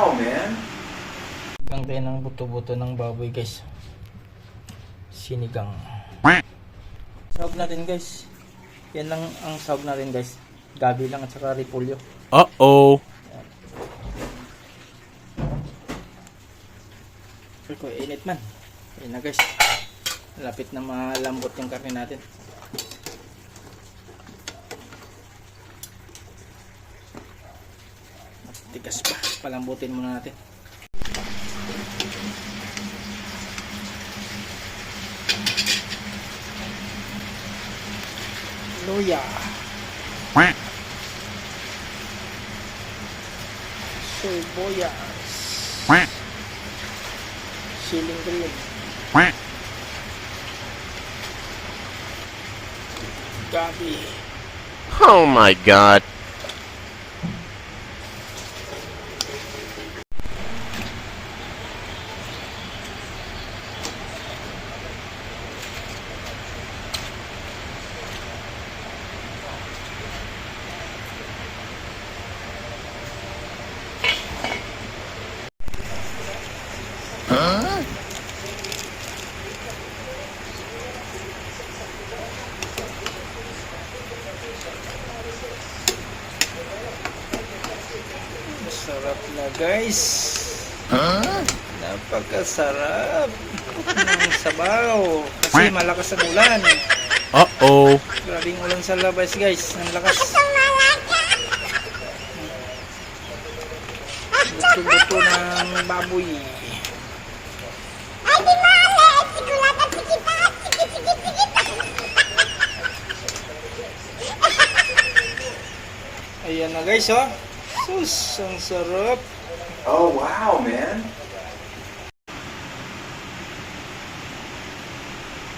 wow, man. Sinigang tayo ng buto-buto ng baboy guys. Sinigang. Sahog natin guys. Yan lang ang sahog natin guys. Gabi lang at saka repolyo. Uh-oh. Pero ko, init man. Yan na guys. Lapit na malambot yung karne natin. Tigas pa. Palambutin muna natin. Luya. Quack. Sibuyas. Quack. Siling green. Quack. Gabi. Oh my god. Masarap na guys. Napakasarap ng sabaw. Kasi malakas ang ulan. Uh-oh. Grabing ulan sa labas guys. Ang lakas. Buto-buto ng baboy. Ayan na guys oh. Sus, ang sarap. Oh, wow, man.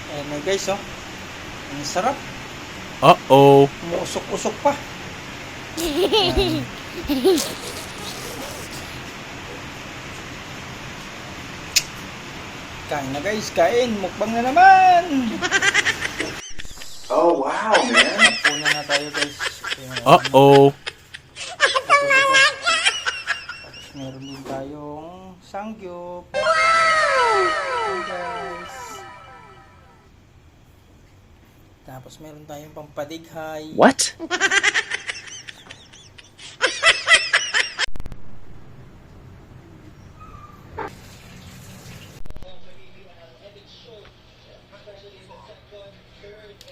Ayan na guys oh. Ang sarap. Uh-oh. Umusok-usok pa. Kain na guys, kain. Mukbang na naman. Oh, wow, man. Puna na tayo guys. Uh-oh. meron din tayong sangyup wow! guys tapos meron tayong pampadighay what? Third.